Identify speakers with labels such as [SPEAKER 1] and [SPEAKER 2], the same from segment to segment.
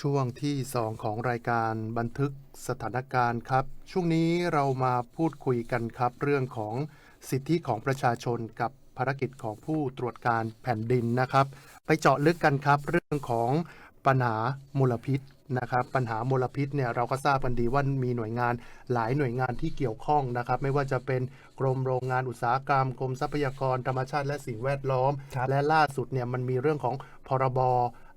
[SPEAKER 1] ช่วงที่ 2 ของรายการบันทึกสถานการณ์ครับ ช่วงนี้เรามาพูดคุยกันครับ เรื่องของสิทธิของประชาชนกับภารกิจของผู้ตรวจการแผ่นดินนะครับ ไปเจาะลึกกันครับ เรื่องของปัญหามลพิษนะครับ ปัญหามลพิษเนี่ยเราก็ทราบกันดีว่ามีหน่วยงานหลายหน่วยงานที่เกี่ยวข้องนะครับ ไม่ว่าจะเป็นกรมโรงงานอุตสาหกรรม กรมทรัพยากรธรรมชาติและสิ่งแวดล้อม
[SPEAKER 2] ครับ
[SPEAKER 1] และล่าสุดเนี่ยมันมีเรื่องของพรบ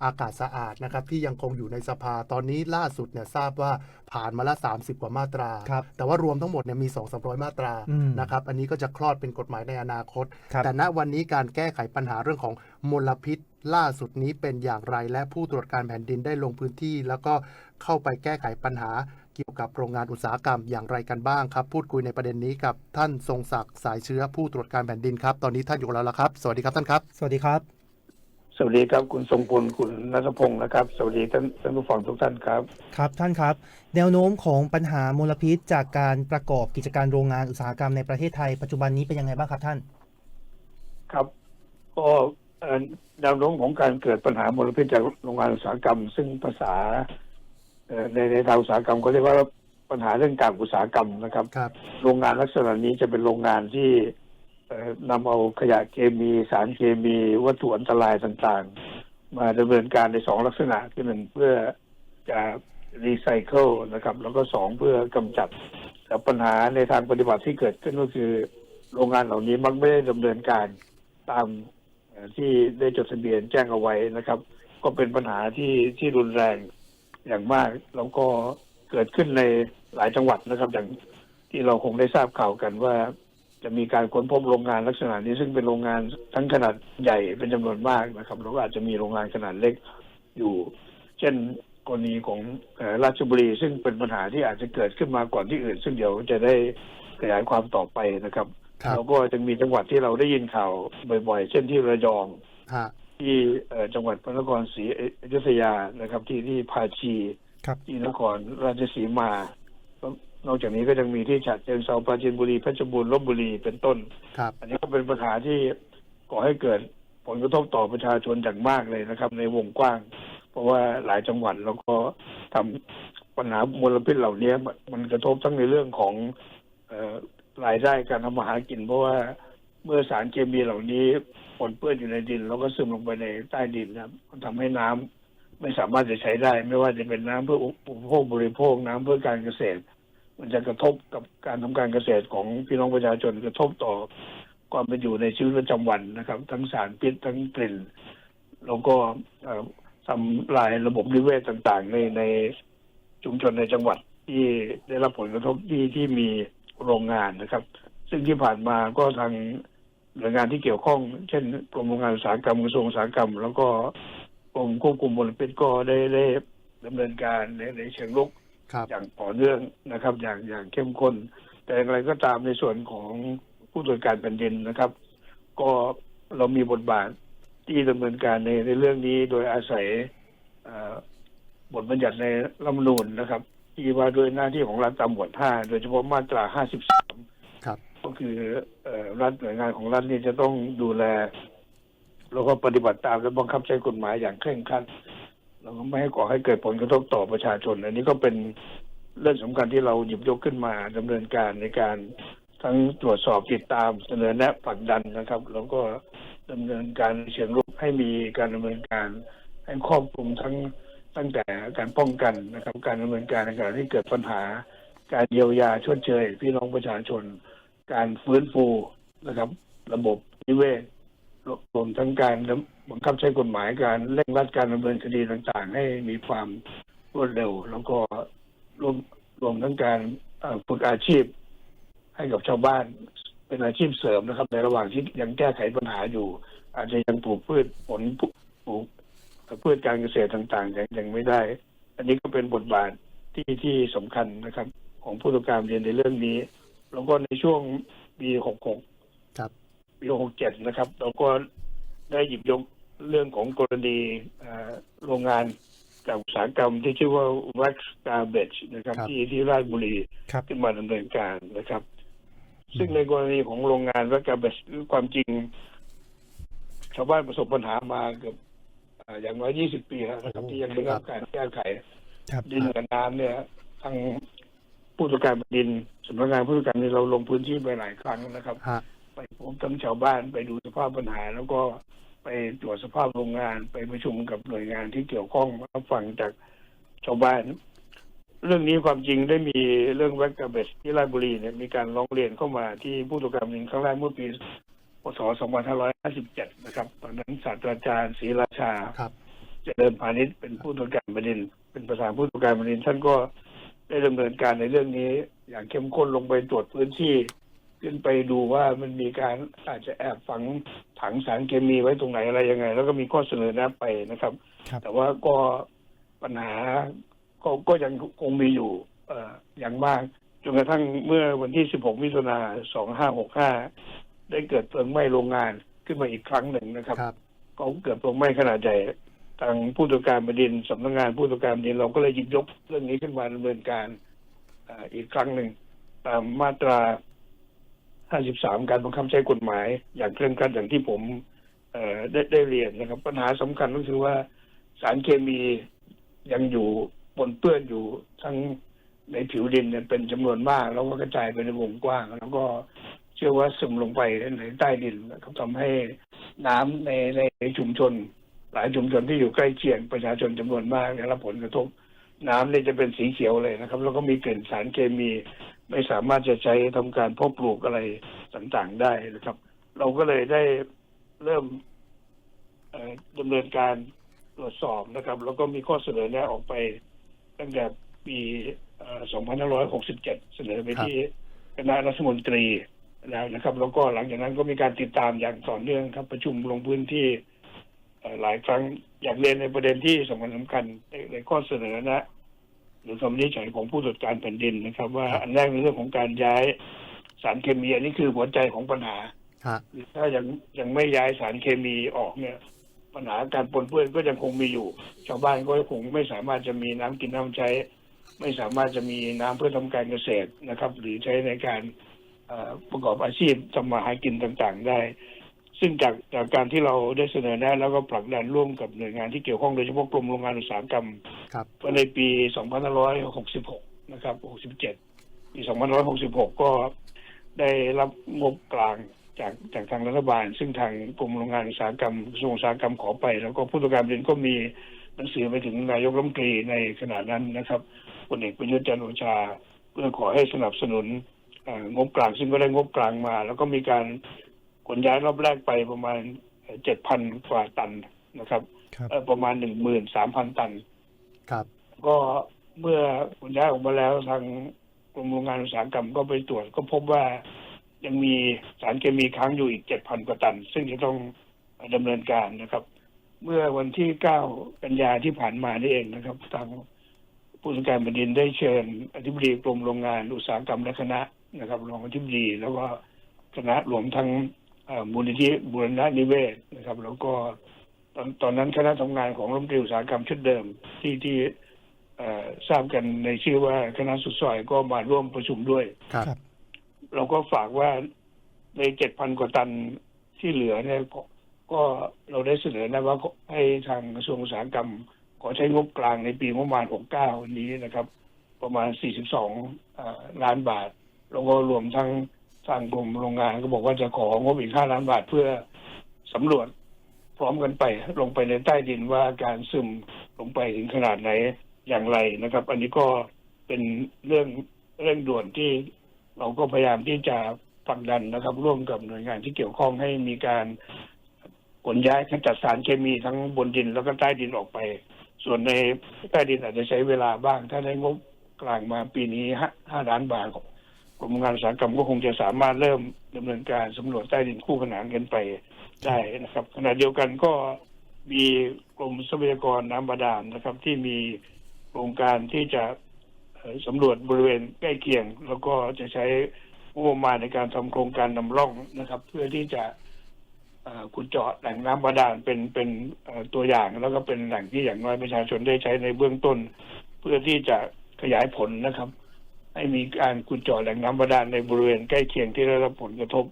[SPEAKER 1] อากาศสะอาดนะครับที่ยังคงอยู่ในสภาตอนนี้ล่าสุดเนี่ยทราบว่าผ่านมาละ 30 กว่ามาตรา
[SPEAKER 2] ครับ
[SPEAKER 1] แต่ว่ารวมทั้งหมดเนี่ยมี 2 3 0 0 มาตรา
[SPEAKER 2] อืม
[SPEAKER 1] นะครับอันนี้ก็จะคลอดเป็นกฎหมายในอนาคต
[SPEAKER 2] ครับ
[SPEAKER 1] แต่ณวันนี้การแก้ไขปัญหาเรื่องของมลพิษล่าสุดนี้เป็นอย่างไรและผู้ตรวจการแผ่นดินได้ลงพื้นที่ แล้วก็เข้าไปแก้ไขปัญหาเกี่ยวกับโรงงานอุตสาหกรรมอย่างไรกันบ้างครับ พูดคุยในประเด็นนี้กับท่านทรงศักดิ์สายเชื้อผู้ตรวจการแผ่นดินครับ ตอนนี้ท่านอยู่กับเราแล้วครับ สวัสดีครับท่านครับ
[SPEAKER 2] สวัสดีครับ
[SPEAKER 3] สวัสดีครับคุณทรงพลคุณนัทพงศ์นะครับ สวัสดีท่านท่านผู้ฟังทุกท่านครับ
[SPEAKER 2] ครับท่านครับ แนวโน้มของปัญหามลพิษจากการประกอบกิจการโรงงานอุตสาหกรรมในประเทศไทย ปัจจุบันนี้เป็นยังไงบ้างครับท่าน
[SPEAKER 3] ครับก็เอ่อแนวโน้มของการเกิดปัญหามลพิษจากโรงงานอุตสาหกรรม ซึ่งภาษาเอ่อในในทางอุตสาหกรรมก็เรียกว่าปัญหาเรื่องการอุตสาหกรรมนะครับ
[SPEAKER 1] ครับ
[SPEAKER 3] โรงงานลักษณะนี้จะเป็นโรงงานที่เอ่อ นำเอาขยะเคมี สารเคมีวัตถุอันตรายต่างๆ มาดำเนินการในสองลักษณะคือหนึ่งเพื่อจะรีไซเคิลนะครับ แล้วก็สองเพื่อกำจัดแต่ปัญหาในทางปฏิบัติที่เกิดขึ้นก็คือโรงงานเหล่านี้มักไม่ได้ดำเนินการตามที่ได้จดทะเบียนแจ้งเอาไว้นะครับ ก็เป็นปัญหาที่ที่รุนแรงอย่างมากแล้วก็เกิดขึ้นในหลายจังหวัดนะครับ อย่างที่เราคงได้ทราบข่าวกันว่า จะมีการค้นพบโรงงานลักษณะนี้ซึ่งเป็นโรงงานทั้งขนาดใหญ่เป็นจำนวนมากนะครับแล้วก็อาจจะมีโรงงานขนาดเล็กอยู่ เช่นกรณีของเอ่อราชบุรี ซึ่งเป็นปัญหาที่อาจจะเกิดขึ้นมาก่อนที่อื่น ซึ่งเดี๋ยวจะได้ขยายความต่อไปนะครับ
[SPEAKER 1] ครับ
[SPEAKER 3] แล้วก็จะมีจังหวัดที่เราได้ยินข่าวบ่อย ๆ เช่นที่ระยอง
[SPEAKER 1] ฮะ
[SPEAKER 3] ที่เอ่อจังหวัดพระนครศรีอยุธยานะครับ ที่ที่ภาชี
[SPEAKER 2] ครับ
[SPEAKER 3] ที่นครราชสีมา นอกจากนี้ก็ยังมีที่ฉะเชิงเทราปราจีนบุรีเพชรบูรณ์ลบบุรีเป็นต้น
[SPEAKER 1] ครับ
[SPEAKER 3] อันนี้ก็เป็นปัญหาที่ก่อให้เกิดผลกระทบต่อประชาชนอย่างมากเลยนะครับ ในวงกว้าง เพราะว่าหลายจังหวัดแล้วก็ทำปัญหามลพิษเหล่านี้มันมันกระทบทั้งในเรื่องของเอ่อรายได้การทำมาหากิน เพราะว่าเมื่อสารเคมีเหล่านี้ปนเปื้อนอยู่ในดิน แล้วก็ซึมลงไปในใต้ดินนะครับมันทำให้น้ำไม่สามารถจะใช้ได้ ไม่ว่าจะเป็นน้ำเพื่ออุปโภคบริโภคน้ำเพื่อการเกษตร มันจะกระทบกับการทำการเกษตรของพี่น้องประชาชนกระทบต่อความเป็นอยู่ในชีวิตประจำวันนะครับ ทั้งสารพิษทั้งกลิ่น แล้วก็ทำลายระบบนิเวศต่าง ๆ ในในชุมชนในจังหวัดที่ได้รับผลกระทบที่ที่มีโรงงานนะครับ ซึ่งที่ผ่านมาก็ทางหน่วยงานที่เกี่ยวข้อง เช่นกรมโรงงานอุตสาหกรรมกระทรวงอุตสาหกรรม แล้วก็กรมควบคุมมลพิษก็ได้ได้ดำเนินการในในเชิงลุก อย่างต่อเนื่องนะครับ อย่างอย่างเข้มข้น แต่อย่างไรก็ตามในส่วนของผู้ตรวจการแผ่นดินนะครับ ก็เรามีบทบาทที่ดำเนินการในในเรื่องนี้โดยอาศัยเอ่อบทบัญญัติในรัฐธรรมนูญนะครับ ที่ว่าด้วยหน้าที่ของรัฐตามหมวดห้าโดยเฉพาะมาตราห้าสิบสาม
[SPEAKER 1] ครับ
[SPEAKER 3] ก็คือเอ่อรัฐหน่วยงานของรัฐนี่จะต้องดูแล แล้วก็ปฏิบัติตามและบังคับใช้กฎหมายอย่างเคร่งครัด แล้วก็ไม่ให้ก่อให้เกิดผลกระทบต่อประชาชน อันนี้ก็เป็นเรื่องสำคัญที่เราหยิบยกขึ้นมาดำเนินการในการทั้งตรวจสอบติดตามเสนอแนะผลักดันนะครับ แล้วก็ดำเนินการเชิงรุกให้มีการดำเนินการให้ครอบคลุมทั้งตั้งแต่การป้องกันนะครับ การดำเนินการในขณะที่เกิดปัญหา การเยียวยาชดเชย พี่น้องประชาชน การฟื้นฟูนะครับ ระบบนิเวศรวมทั้งการ บังคับใช้กฎหมายการเร่งรัดการดำเนินคดีต่างๆ ให้มีความรวดเร็ว แล้วก็รวมรวมทั้งการเอ่อฝึกอาชีพ ให้กับชาวบ้านเป็นอาชีพเสริมนะครับ ในระหว่างที่ยังแก้ไขปัญหาอยู่ อาจจะยังปลูกพืชผลปลูกพืชการเกษตรต่างๆยังยังไม่ได้ อันนี้ก็เป็นบทบาทที่ที่สำคัญนะครับ ของผู้ตรวจการเรียนในเรื่องนี้ แล้วก็ในช่วงปี66
[SPEAKER 1] ครับ
[SPEAKER 3] ปี67นะครับ เราก็ได้หยิบยก เรื่องของกรณีเอ่อโรงงานจากอุตสาหกรรมที่ชื่อว่า Wax Garbage นะครับ
[SPEAKER 1] ครับ
[SPEAKER 3] ที่ที่ราชบุรี
[SPEAKER 2] ครับ
[SPEAKER 3] ขึ้นมาดำเนินการนะครับ ซึ่งในกรณีของโรงงาน Wax Garbage ความจริง ชาวบ้านประสบปัญหามาเกือบเอ่ออย่างน้อย20ปีแล้วนะครับ
[SPEAKER 1] โอ้
[SPEAKER 3] ที่ยังไม่ได้รับการแก้ไข
[SPEAKER 2] ครับ
[SPEAKER 3] ดินกับน้ำเนี่ยทางผู้ตรวจการแผ่นดินสำนักงานผู้ตรวจการนี่เราลงพื้นที่ไปหลายครั้งนะครับ
[SPEAKER 1] ฮะ
[SPEAKER 3] ไปพบทั้งชาวบ้านไปดูสภาพปัญหาแล้วก็ ไปตรวจสภาพโรงงานไปประชุมกับหน่วยงานที่เกี่ยวข้องรับฟังจากชาวบ้าน เรื่องนี้ความจริงได้มีเรื่องแวกกาเบสที่ราชบุรีเนี่ยมีการร้องเรียนเข้ามาที่ผู้ตรวจการแผ่นดินครั้งแรกเมื่อปีพศ 2557 นะครับ ตอนนั้นศาสตราจารย์ศรีราชา
[SPEAKER 1] ครับ
[SPEAKER 3] เจริญพาณิชย์เป็นผู้ตรวจการแผ่นดิน เป็นประธานผู้ตรวจการแผ่นดินท่านก็ได้ดำเนินการในเรื่องนี้ อย่างเข้มข้นลงไปตรวจพื้นที่ ขึ้นไปดูว่ามันมีการอาจจะแอบฝังถังสารเคมีไว้ตรงไหนอะไรยังไง แล้วก็มีข้อเสนอแนะไปนะครับ
[SPEAKER 2] ครับ
[SPEAKER 3] แต่ว่าก็ปัญหาก็ก็ยังคงมีอยู่เอ่ออย่างมากจนกระทั่งเมื่อวันที่ 16 มิถุนา2565 ได้เกิดเพลิงไหม้โรงงานขึ้นมาอีกครั้งหนึ่งนะครับ
[SPEAKER 1] ครับ
[SPEAKER 3] ก็เกิดเพลิงไหม้ขนาดใหญ่ทางผู้ตรวจการแผ่นดินสำนักงานผู้ตรวจการแผ่นดินเราก็เลยหยิบยกเรื่องนี้ขึ้นมาดำเนินการอ่าอีกครั้งหนึ่งตามมาตรา 53 การบังคับใช้กฎหมาย อย่างเคร่งครัดอย่างที่ผมได้ได้เรียนนะครับ ปัญหาสำคัญก็คือว่าสารเคมียังอยู่ปนเปื้อนอยู่ทั้งในผิวดินเนี่ยเป็นจำนวนมาก แล้วก็กระจายไปในวงกว้าง แล้วก็เชื่อว่าซึมลงไปในใต้ดินนะครับทำให้น้ำในในชุมชน หลายชุมชนที่อยู่ใกล้เคียงประชาชนจำนวนมากได้รับผลกระทบน้ำเนี่ยจะเป็นสีเขียวเลยนะครับ แล้วก็มีกลิ่นสารเคมี ไม่สามารถจะใช้ทำการเพาะปลูกอะไรต่างๆได้นะครับ เราก็เลยได้เริ่มเอ่อดำเนินการตรวจสอบนะครับ แล้วก็มีข้อเสนอแนะออกไปตั้งแต่ปีเอ่อ2567 เสนอไปที่คณะรัฐมนตรีแล้วนะครับ แล้วก็หลังจากนั้นก็มีการติดตามอย่างต่อเนื่องครับ ประชุมลงพื้นที่เอ่อหลายครั้งอยากเรียนในประเด็นที่สำคัญสำคัญในในข้อเสนอแนะ หรือคำวินิจฉัยของผู้ตรวจการแผ่นดินนะครับ ว่าอันแรกในเรื่องของการย้ายสารเคมีอันนี้คือหัวใจของปัญหา
[SPEAKER 1] ฮะ
[SPEAKER 3] หรือถ้ายังยังไม่ย้ายสารเคมีออกเนี่ย ปัญหาการปนเปื้อนก็ยังคงมีอยู่ ชาวบ้านก็คงไม่สามารถจะมีน้ำกินน้ำใช้ ไม่สามารถจะมีน้ำเพื่อทำการเกษตรนะครับ หรือใช้ในการเอ่อประกอบอาชีพทำมาหากินต่างๆได้ ซึ่งจากจากการที่เราได้เสนอแนะแล้วก็ผลักดันร่วมกับหน่วยงานที่เกี่ยวข้องโดยเฉพาะกรมโรงงานอุตสาหกรรม
[SPEAKER 1] ครับ
[SPEAKER 3] ก็ในปี 2566 นะครับ 67 ปี 2566 ก็ได้รับงบกลางจากจากทางรัฐบาล ซึ่งทางกรมโรงงานอุตสาหกรรมกระทรวงอุตสาหกรรมขอไป แล้วก็ผู้ตรวจการแผ่นดินก็มีหนังสือไปถึงนายกรัฐมนตรีในขณะนั้นนะครับพลเอกประยุทธ์จันทร์โอชา เพื่อขอให้สนับสนุนเอ่องบกลางซึ่งก็ได้งบกลางมา แล้วก็มีการขนย้ายรอบแรกไปประมาณ7,000กว่าตันนะครับ
[SPEAKER 2] ครับ
[SPEAKER 3] เอ่อประมาณ13,000ตัน
[SPEAKER 1] ครับ
[SPEAKER 3] ก็เมื่อขนย้ายออกมาแล้วทางกรมโรงงานอุตสาหกรรมก็ไปตรวจก็พบว่ายังมีสารเคมีค้างอยู่อีกเจ็ดพันกว่าตัน ซึ่งจะต้องดำเนินการนะครับ เมื่อวันที่เก้ากันยาที่ผ่านมานี่เองนะครับ ทางผู้สังการแผ่นดินได้เชิญอธิบดีกรมโรงงานอุตสาหกรรมและคณะนะครับรองอธิบดีแล้วก็คณะรวมทั้งมูลนิธิบุรณะนิเวศนะครับ แล้วก็ ตอนตอนนั้นคณะทำงานของรัฐมนตรีอุตสาหกรรมชุดเดิมที่ที่เอ่อทราบกันในชื่อว่าคณะสุดซอยก็มาร่วมประชุมด้วย
[SPEAKER 1] ครับ
[SPEAKER 2] ครับ
[SPEAKER 3] เราก็ฝากว่าในเจ็ดพันกว่าตันที่เหลือเนี่ยก็ก็เราได้เสนอนะว่าให้ทางกระทรวงอุตสาหกรรม ขอใช้งบกลางในปีงบประมาณ 69 นี้นะครับ ประมาณ 42อ่าล้านบาท แล้วก็รวมทั้งทางกรมโรงงานก็บอกว่าจะของบอีก 5 ล้านบาทเพื่อสำรวจ พร้อมกันไปลงไปในใต้ดินว่าการซึมลงไปถึงขนาดไหนอย่างไรนะครับ อันนี้ก็เป็นเรื่องเร่งด่วนที่เราก็พยายามที่จะผลักดันนะครับ ร่วมกับหน่วยงานที่เกี่ยวข้องให้มีการขนย้ายขจัดสารเคมีทั้งบนดินแล้วก็ใต้ดินออกไป ส่วนในใต้ดินอาจจะใช้เวลาบ้าง ถ้าได้งบกลางมาปีนี้ห้าห้าล้านบาทกรมงานอุตสาหกรรมก็คงจะสามารถเริ่มดำเนินการสำรวจใต้ดินคู่ขนานกันไป ได้นะครับขณะเดียวกันก็มีกรมทรัพยากรน้ำบาดาลนะครับ ที่มีโครงการที่จะสำรวจบริเวณใกล้เคียง แล้วก็จะใช้งบประมาณในการทำโครงการนำร่องนะครับ เพื่อที่จะขุดเจาะแหล่งน้ำบาดาลเป็นเป็นตัวอย่าง แล้วก็เป็นแหล่งที่อย่างน้อยประชาชนได้ใช้ในเบื้องต้น เพื่อที่จะขยายผลนะครับ ให้มีการขุดเจาะแหล่งน้ำบาดาลในบริเวณใกล้เคียงที่ได้รับผลกระทบ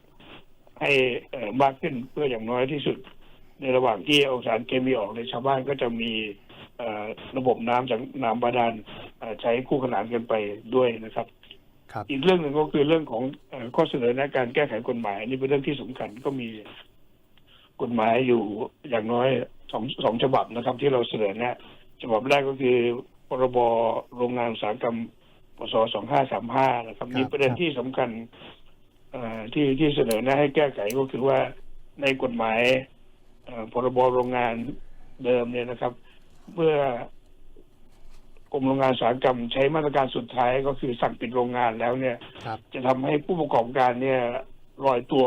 [SPEAKER 3] ให้เอ่อมากขึ้นเพื่ออย่างน้อยที่สุด ในระหว่างที่เอาสารเคมีออกในยชาวบ้านก็จะมีเอ่อระบบน้ำจากน้ำบาดาลเอ่อใช้คู่ขนานกันไปด้วยนะครับ
[SPEAKER 1] ครับ
[SPEAKER 3] อีกเรื่องหนึ่งก็คือเรื่องของเออข้อเสนอในการแก้ไขกฎหมายอันนี่เป็นเรื่องที่สำคัญก็มีกฎหมายอยู่อย่างน้อยสองสองฉบับนะครับ ที่เราเสนอแนะฉบับแรกก็คือพรบโรงงานอุตสาหกรรมปศสองห้าสามห้านะครับ
[SPEAKER 1] ครับ
[SPEAKER 3] มีประเด็นที่สำคัญเอ่อ ที่ที่เสนอแนะให้แก้ไขก็คือว่าในกฎหมายเอ่อพรบโรงงานเดิมเนี่ยนะครับ เมื่อกรมโรงงานอุตสาหกรรมใช้มาตรการสุดท้ายก็คือสั่งปิดโรงงานแล้วเนี่ย
[SPEAKER 1] ครับ
[SPEAKER 3] จะทำให้ผู้ประกอบการเนี่ยลอยตัว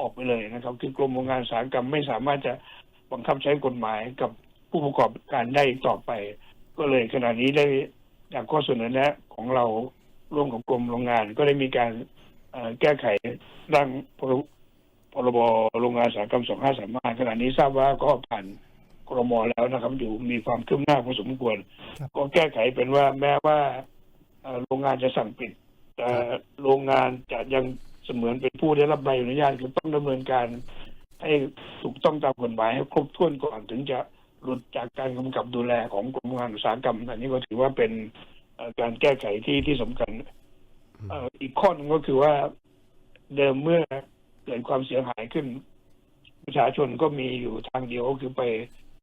[SPEAKER 3] ออกไปเลยนะครับ คือกรมโรงงานอุตสาหกรรมไม่สามารถจะบังคับใช้กฎหมายกับผู้ประกอบการได้อีกต่อไป ก็เลยขณะนี้ได้จากข้อเสนอแนะของเราร่วมกับกรมโรงงานก็ได้มีการเอ่อ แก้ไขร่างพรพรบโรงงานอุตสาหกรรม 2535ขณะนี้ทราบว่าก็ผ่านกรมแล้วนะครับ อยู่มีความคืบหน้าพอสมควร
[SPEAKER 2] ครับ
[SPEAKER 3] ก็แก้ไขเป็นว่าแม้ว่าเอ่อโรงงานจะสั่งปิดแต่โรงงานจะยังเสมือนเป็นผู้ได้รับใบอนุญาตคือต้องดำเนินการ ให้ถูกต้องตามกฎหมายให้ครบถ้วนก่อนถึงจะหลุดจากการกำกับดูแลของกรมโรงงานอุตสาหกรรมอันนี้ก็ถือว่าเป็นเอ่อการแก้ไขที่ที่สำคัญเอ่อ อีกข้อหนึ่งก็คือว่าเดิมเมื่อเกิดความเสียหายขึ้น ประชาชนก็มีอยู่ทางเดียวก็คือไป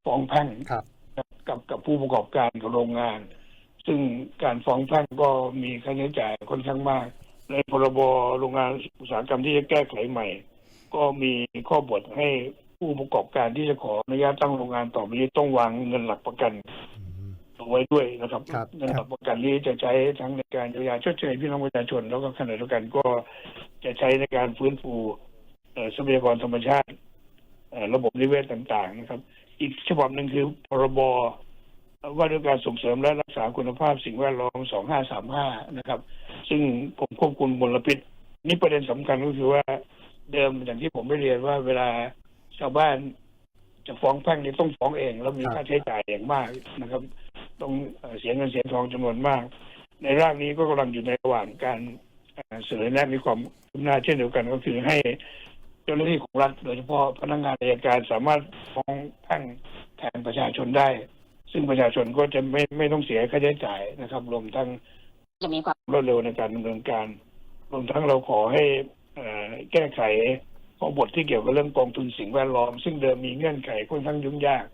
[SPEAKER 3] ฟ้องแพ่ง
[SPEAKER 1] ครับ
[SPEAKER 3] กับกับผู้ประกอบการกับโรงงาน ซึ่งการฟ้องแพ่งก็มีค่าใช้จ่ายค่อนข้างมาก ในพรบโรงงานอุตสาหกรรมที่จะแก้ไขใหม่ ก็มีข้อบทให้ผู้ประกอบการที่จะขออนุญาตตั้งโรงงานต่อไปนี้ต้องวางเงินหลักประกัน
[SPEAKER 1] อืม
[SPEAKER 3] เอาไว้ด้วยนะครับ
[SPEAKER 1] ครับ
[SPEAKER 3] เงินหลักประกันนี้จะใช้ทั้งในการเยียวยาชดเชยพี่น้องประชาชน แล้วก็ขณะเดียวกันก็จะใช้ในการฟื้นฟูเอ่อทรัพยากรธรรมชาติเอ่อระบบนิเวศต่างๆนะครับ อีกฉบับหนึ่งคือพรบว่าด้วยการส่งเสริมและรักษาคุณภาพสิ่งแวดล้อม 2535 นะครับ ซึ่งผมควบคุมมลพิษ นี่ประเด็นสำคัญก็คือว่าเดิมอย่างที่ผมไม่เรียนว่าเวลาชาวบ้านจะฟ้องแพ่งนี่ต้องฟ้องเอง แล้วมี
[SPEAKER 1] ครับ
[SPEAKER 3] ค่าใช้จ่ายอย่างมากนะครับ ต้องเสียเงินเสียทองจำนวนมาก ในร่างนี้ก็กำลังอยู่ในระหว่างการเสนอแนะมีความคืบหน้าเช่นเดียวกันก็คือให้เจ้าหน้าที่ของรัฐโดยเฉพาะพนักงานอัยการสามารถฟ้องแพ่งแทนประชาชนได้ ซึ่งประชาชนก็จะไม่ไม่ต้องเสียค่าใช้จ่ายนะครับ รวมทั้ง
[SPEAKER 4] จะมีความ
[SPEAKER 3] รวดเร็วในการดำเนินการ รวมทั้งเราขอให้แก้ไขข้อบทที่เกี่ยวกับเรื่องกองทุนสิ่งแวดล้อม ซึ่งเดิมมีเงื่อนไขค่อนข้างยุ่งยาก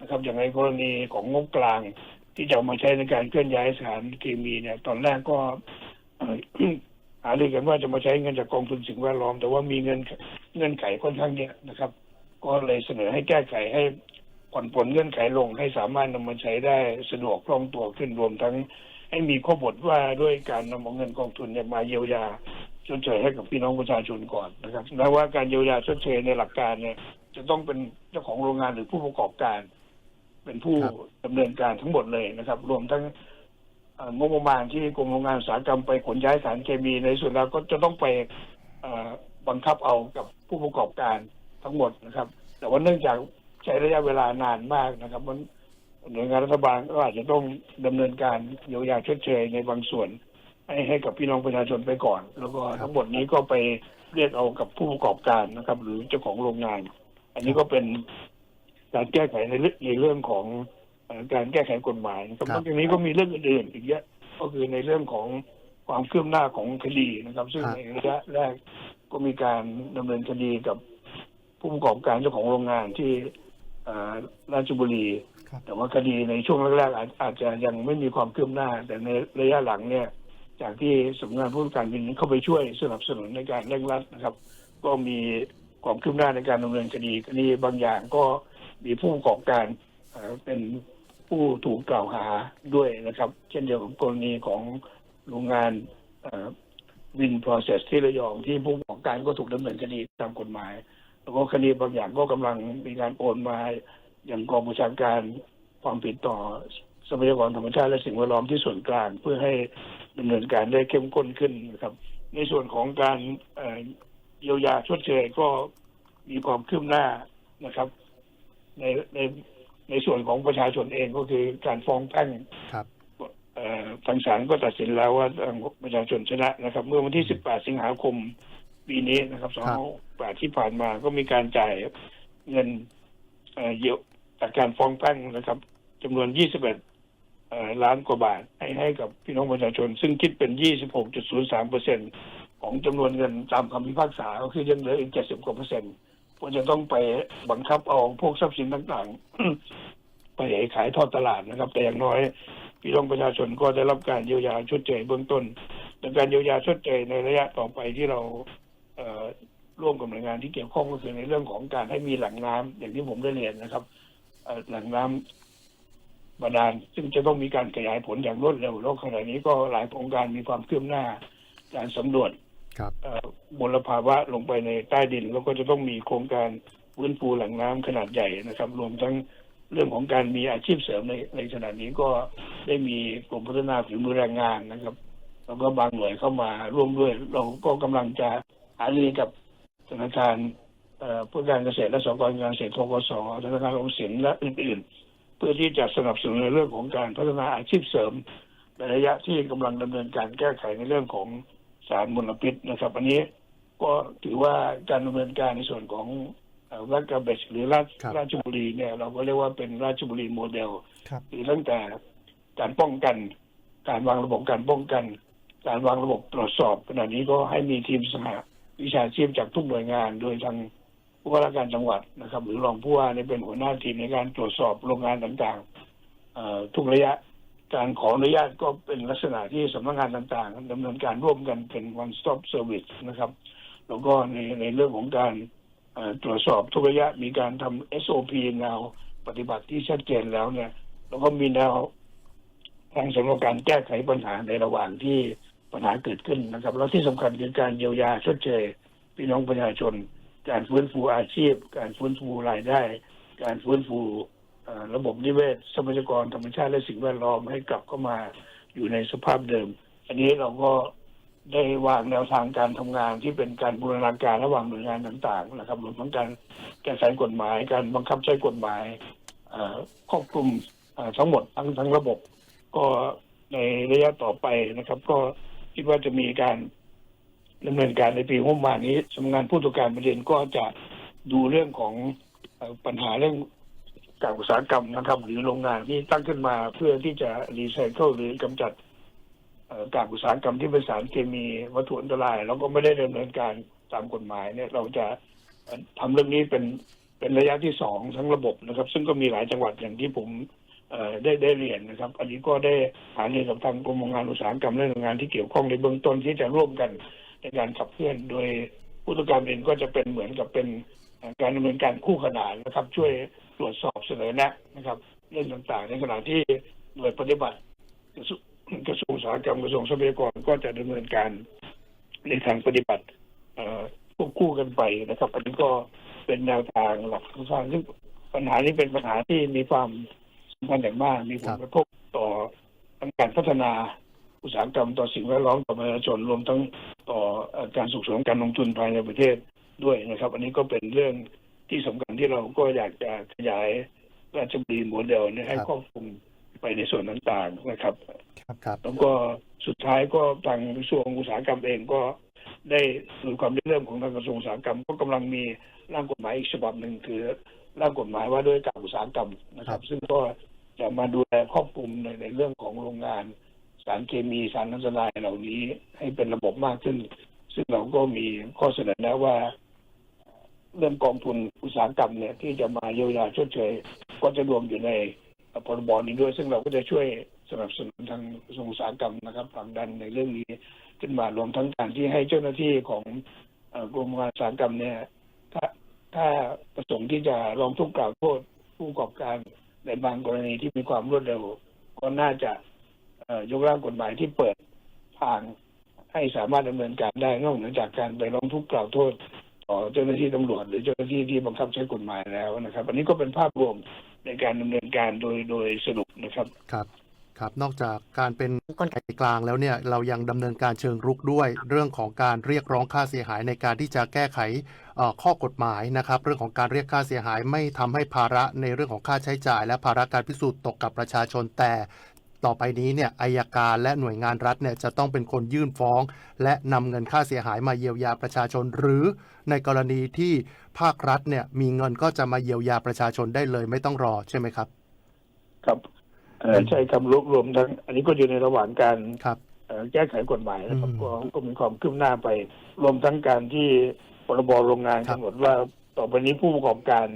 [SPEAKER 3] นะครับ อย่างในกรณีของงบกลาง ที่จะมาใช้ในการเคลื่อนย้ายสารเคมีเนี่ย ตอนแรกก็อ่อหารือกันว่าจะมาใช้เงินจากกองทุนสิ่งแวดล้อม แต่ว่ามีเงินเงื่อนไขค่อนข้างเยอะนะครับ ก็เลยเสนอให้แก้ไขให้ผ่อนปลนเงื่อนไขลงให้สามารถนำมาใช้ได้สะดวกคล่องตัวขึ้นรวมทั้ง ให้มีข้อบทว่าด้วยการนำเอาเงินกองทุนเนี่ยมาเยียวยาชดเชยให้กับพี่น้องประชาชนก่อนนะครับและว่าการเยียวยาชดเชยในหลักการเนี่ย จะต้องเป็นเจ้าของโรงงานหรือผู้ประกอบการ เป็นผู้
[SPEAKER 1] ครับ
[SPEAKER 3] ดำเนินการทั้งหมดเลยนะครับ รวมทั้งเอ่องบประมาณที่กรมโรงงานอุตสาหกรรมไปขนย้ายสารเคมีในส่วนแล้วก็จะต้องไปเอ่อบังคับเอากับผู้ประกอบการทั้งหมดนะครับ แต่ว่าเนื่องจากใช้ระยะเวลานานมากนะครับมันหน่วยงานรัฐบาลก็อาจจะต้องดำเนินการเยียวยาชดเชยในบางส่วน ให้ให้กับพี่น้องประชาชนไปก่อน แล้วก็ทั้งหมดนี้ก็ไปเรียกเอากับผู้ประกอบการนะครับ หรือเจ้าของโรงงาน อันนี้ก็เป็น การแก้ไขในเรื่องในเรื่องของเอ่อการแก้ไขกฎหมายนะครับ
[SPEAKER 1] ครับ
[SPEAKER 3] นอกจากนี้ก็มีเรื่องอื่นๆอีกเยอะก็คือในเรื่องของความคืบหน้าของคดีนะครับ ซึ่ง
[SPEAKER 1] ครับ
[SPEAKER 3] ในระยะแรกก็มีการดำเนินคดีกับผู้ประกอบการเจ้าของโรงงานที่เอ่อราชบุรี
[SPEAKER 2] ครับ
[SPEAKER 3] แต่ว่าคดีในช่วงแรกๆอาจอาจจะยังไม่มีความคืบหน้า แต่ในระยะหลังเนี่ย จากที่สำนักงานผู้ว่าการแผ่นดินเข้าไปช่วยสนับสนุนในการเร่งรัดนะครับ ก็มี ความคืบหน้าในการดำเนินคดีคดีบางอย่างก็มีผู้ประกอบการเป็นผู้ถูกกล่าวหาด้วยนะครับ เช่นเดียวกับกรณีของโรงงานวิน process ที่ระยองที่ผู้ประกอบการก็ถูกดำเนินคดีตามกฎหมาย แล้วก็คดีบางอย่างก็กำลังมีการโอนมาอย่างกองบัญชาการความผิดต่อทรัพยากรธรรมชาติและสิ่งแวดล้อมที่ส่วนกลางเพื่อให้ดำเนินการได้เข้มข้นขึ้นนะครับ ในส่วนของการ เอ่อเยียวยาชดเชยก็มีความคืบหน้านะครับ ในในในส่วนของประชาชนเองก็คือการฟ้องแพ่ง
[SPEAKER 1] ครับ
[SPEAKER 3] เอ่อทางศาลก็ตัดสินแล้วว่าทางประชาชนชนะนะครับ เมื่อวันที่ 18 สิงหาคมปีนี้นะครับ
[SPEAKER 1] ครับ
[SPEAKER 3] 2568ที่ผ่านมาก็มีการจ่ายเงินเอ่อเยียวจากการฟ้องแพ่งนะครับจำนวน 21เอ่อล้านกว่าบาทให้ให้กับพี่น้องประชาชน ซึ่งคิดเป็น 26.03เปอร์เซ็น ของจำนวนเงินตามคำพิพากษาก็คือยังเหลืออีก70กว่าเปอร์เซ็นต์ก็จะต้องไปบังคับเอาพวกทรัพย์สินต่างๆ ไปขายทอดตลาดนะครับ แต่อย่างน้อยพี่น้องประชาชนก็ได้รับการเยียวยาชดเชยเบื้องต้นแต่การเยียวยาชดเชยในระยะต่อไปที่เราเร่วมกับหน่วยงานที่เกี่ยวข้องก็คือในเรื่องของการให้มีแหล่งน้ำอย่างที่ผมได้เรียนนะครับแหล่งน้ำบาดาลซึ่งจะต้องมีการขยายผลอย่างรวดเร็วแล้วขณะนี้ก็หลายโครงการมีความคืบหน้า การสำรวจ
[SPEAKER 1] ครับ
[SPEAKER 3] มลภาวะลงไปในใต้ดิน แล้วก็จะต้องมีโครงการฟื้นฟูแหล่งน้ำขนาดใหญ่นะครับ รวมทั้งเรื่องของการมีอาชีพเสริมในในขณะนี้ก็ได้มีกรมพัฒนาฝีมือแรงงานนะครับ แล้วก็บางหน่วยเข้ามาร่วมด้วย เราก็กำลังจะหารือกับธนาคารเอ่อเพื่อการเกษตรและสหกรณ์การเกษตรทกสธนาคารออมสินและอื่น ๆ เพื่อที่จะสนับสนุนในเรื่องของการพัฒนาอาชีพเสริมในระยะที่กำลังดำเนินการแก้ไขในเรื่องของ สารมลพิษนะครับ อันนี้ก็ถือว่าการดำเนินการในส่วนของเอ่อรัฐกระเบชหรือราช
[SPEAKER 1] ครับ
[SPEAKER 3] ราชบุรีเนี่ย เราก็เรียกว่าเป็นราชบุรีโมเดล
[SPEAKER 2] ครับ
[SPEAKER 3] คือตั้งแต่การป้องกัน การวางระบบการป้องกัน การวางระบบตรวจสอบขณะนี้ก็ให้มีทีมสหวิชาชีพจากทุกหน่วยงาน โดยทางผู้ว่าราชการจังหวัดนะครับ หรือรองผู้ว่าเนี่ยเป็นหัวหน้าทีมในการตรวจสอบโรงงานต่างๆเอ่อทุกระยะ การขออนุญาตก็เป็นลักษณะที่สำนักงานต่างๆดำเนินการร่วมกันเป็น one stop service นะครับ แล้วก็ในในเรื่องของการตรวจสอบทุกระยะมีการทำ SOP แนวปฏิบัติที่ชัดเจนแล้วเนี่ย แล้วก็มีแนวทางสำหรับการแก้ไขปัญหาในระหว่างที่ปัญหาเกิดขึ้นนะครับ แล้วที่สำคัญคือการเยียวยาชดเชยพี่น้องประชาชน การฟื้นฟูอาชีพ การฟื้นฟูรายได้ การฟื้นฟู ระบบนิเวศทรัพยากรธรรมชาติและสิ่งแวดล้อมให้กลับเข้ามาอยู่ในสภาพเดิม อันนี้เราก็ได้วางแนวทางการทำงานที่เป็นการบูรณาการระหว่างหน่วยงานต่างๆ นะครับรวมทั้งการแก้ไขกฎหมาย การบังคับใช้กฎหมายครอบคลุมทั้งหมดทั้งทั้งระบบ ก็ในระยะต่อไปนะครับ ก็คิดว่าจะมีการดำเนินการในปีงบประมาณนี้สำนักงานผู้ตรวจการแผ่นดินก็จะดูเรื่องของปัญหาเรื่อง การอุตสาหกรรมนะครับหรือโรงงานที่ตั้งขึ้นมาเพื่อที่จะรีไซเคิลหรือกำจัดอ่อการอุตสาหกรรมที่เป็นสารเคมีวัตถุอันตราย แล้วก็ไม่ได้ดำเนินการตามกฎหมายเนี่ยเราจะเอ่อทำเรื่องนี้เป็นเป็นระยะที่สองทั้งระบบนะครับ ซึ่งก็มีหลายจังหวัดอย่างที่ผมได้ได้เรียนนะครับ อันนี้ก็ได้หารือกับทางกรมโรงงานอุตสาหกรรมและหน่วยงานที่เกี่ยวข้องในเบื้องต้นที่จะร่วมกันในการขับเคลื่อนโดยผู้ต้องการเองก็จะเป็นเหมือนกับเป็นการดำเนินการคู่ขนานนะครับ ช่วย ตรวจสอบเสนอแนะนะครับ เรื่องต่างๆ ในขณะที่หน่วยปฏิบัติกระทรวงกระทรวงอุตสาหกรรมกระทรวงทรัพยากรก็จะดำเนินการในทางปฏิบัติเอ่อควบคู่กันไปนะครับ อันนี้ก็เป็นแนวทางหลักสร้างซึ่งปัญหานี้เป็นปัญหาที่มีความสำคัญอย่างมาก มีผลกระทบต่อทั้งการพัฒนาอุตสาหกรรมต่อสิ่งแวดล้อมต่อประชาชนรวมทั้งต่อเอ่อการส่งเสริมการลงทุนภายในประเทศด้วยนะครับ อันนี้ก็เป็นเรื่อง ที่สำคัญที่เราก็อยากจะขยายราชบุรีโมเดลเนี่ยให้ครอบคลุมไปในส่วนต่างๆนะครับ
[SPEAKER 1] ครับ
[SPEAKER 3] แล้วก็สุดท้ายก็ทางกระทรวงอุตสาหกรรมเองก็ได้ดูความริเริ่มของทางกระทรวงอุตสาหกรรม ก็กำลังมีร่างกฎหมายอีกฉบับหนึ่งคือร่างกฎหมายว่าด้วยการอุตสาหกรรมนะครับ ซึ่งก็จะมาดูแลครอบคลุมในในเรื่องของโรงงาน สารเคมีสารอันตรายเหล่านี้ให้เป็นระบบมากขึ้น ซึ่งเราก็มีข้อเสนอแนะว่า เรื่องกองทุนอุตสาหกรรมเนี่ยที่จะมาเยียวยาชดเชยก็จะรวมอยู่ในพรบนี้ด้วย ซึ่งเราก็จะช่วยสนับสนุนทางกระทรวงอุตสาหกรรมนะครับผลักดันในเรื่องนี้ขึ้นมารวมทั้งการที่ให้เจ้าหน้าที่ของกรมการอุตสาหกรรมเนี่ยถ้าถ้าประสงค์ที่จะร้องทุกข์กล่าวโทษผู้ประกอบการในบางกรณีที่มีความรวดเร็ว ก็น่าจะยกร่างกฎหมายที่เปิดทางให้สามารถดำเนินการได้นอกเหนือจากการไปร้องทุกข์กล่าวโทษ ต่อเจ้าหน้าที่ตำรวจหรือเจ้าหน้าที่ที่บังคับใช้กฎหมายแล้วนะครับ อันนี้ก็เป็นภาพรวมในการดำเนินการโดยโดยสรุปนะครับ
[SPEAKER 1] ครับครับนอกจากการเป็นกลไกกลางแล้วเนี่ยเรายังดำเนินการเชิงรุกด้วย เรื่องของการเรียกร้องค่าเสียหายในการที่จะแก้ไขข้อกฎหมายนะครับ เรื่องของการเรียกค่าเสียหายไม่ทำให้ภาระในเรื่องของค่าใช้จ่าย และภาระการพิสูจน์ตกกับประชาชนแต่ ต่อไปนี้เนี่ยอายการและหน่วยงานรัฐเนี่ยจะต้องเป็นคนยื่นฟ้อง และนำเงินค่าเสียหายมาเยียวยาประชาชน หรือในกรณีที่ภาครัฐเนี่ยมีเงินก็จะมาเยียวยาประชาชนได้เลยไม่ต้องรอใช่ไหมครับ
[SPEAKER 3] ครับเอ่อใช้คำรวบรวมทั้งอันนี้ก็อยู่ในระหว่างการ
[SPEAKER 1] ครับ
[SPEAKER 3] เอ่อแก้ไขกฎหมายนะครับ
[SPEAKER 1] อืม
[SPEAKER 3] ก็ก็มีความคืบหน้าไป รวมทั้งการที่พรบโรงงาน
[SPEAKER 1] ครับ
[SPEAKER 3] กำหนดว่าต่อไปนี้ผู้ประกอบการ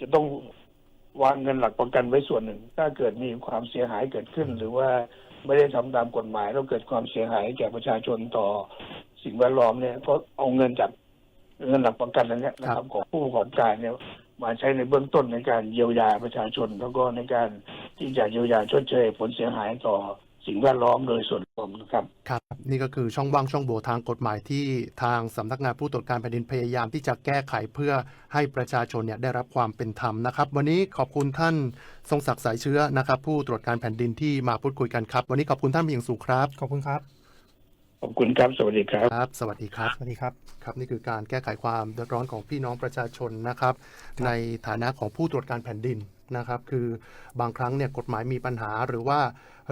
[SPEAKER 3] จะต้อง วางเงินหลักประกันไว้ส่วนหนึ่ง ถ้าเกิดมีความเสียหายเกิดขึ้น หรือว่าไม่ได้ทำตามกฎหมาย แล้วเกิดความเสียหายแก่ประชาชนต่อสิ่งแวดล้อมเนี่ยก็เอาเงินจากเงินหลักประกันนั้นเนี่ยนะครับของผู้ประกอบการเนี่ยมาใช้ในเบื้องต้นในการเยียวยาประชาชน แล้วก็ในการที่จะเยียวยาชดเชยผลเสียหายต่อ สิ่งแวดล้อมโดยส่วนรวมนะครับ
[SPEAKER 1] ครับ นี่ก็คือช่องว่างช่องโหว่ทางกฎหมายที่ทางสำนักงานผู้ตรวจการแผ่นดินพยายามที่จะแก้ไขเพื่อให้ประชาชนเนี่ยได้รับความเป็นธรรมนะครับ วันนี้ขอบคุณท่านทรงศักดิ์สายเชื้อนะครับ ผู้ตรวจการแผ่นดินที่มาพูดคุยกันครับ วันนี้ขอบคุณท่านเป็นอย่างสูงครับ
[SPEAKER 2] ขอบคุณครับ
[SPEAKER 3] ขอบคุณครับ สวัสดีครับ
[SPEAKER 1] ครับ สวัสดีครับ
[SPEAKER 2] สวัสดีครับ
[SPEAKER 1] ครับ นี่คือการแก้ไขความเดือดร้อนของพี่น้องประชาชนนะครับ ในฐานะของผู้ตรวจการแผ่นดิน นะครับ คือบางครั้งเนี่ยกฎหมายมีปัญหาหรือว่า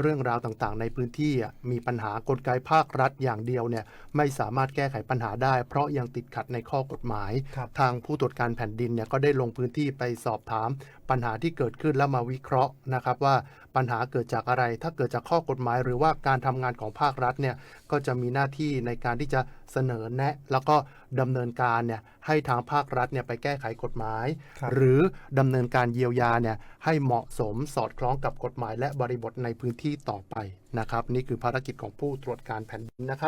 [SPEAKER 1] เรื่องราวต่างๆ ในพื้นที่มีปัญหากลไกภาครัฐอย่างเดียวเนี่ยไม่สามารถแก้ไขปัญหาได้ เพราะยังติดขัดในข้อกฎหมาย ทางผู้ตรวจการแผ่นดินเนี่ยก็ได้ลงพื้นที่ไปสอบถามปัญหาที่เกิดขึ้นแล้วมาวิเคราะห์นะครับว่า ปัญหาเกิดจากอะไร ถ้าเกิดจากข้อกฎหมาย หรือว่าการทำงานของภาครัฐเนี่ยก็จะมีหน้าที่ในการที่จะเสนอแนะ แล้วก็ดำเนินการเนี่ยให้ทางภาครัฐเนี่ยไปแก้ไขกฎหมาย
[SPEAKER 2] ครับ
[SPEAKER 1] หรือดำเนินการเยียวยาเนี่ยให้เหมาะสมสอดคล้องกับกฎหมาย และบริบทในพื้นที่ต่อไปนะครับ นี่คือภารกิจของผู้ตรวจการแผ่นดินนะครับ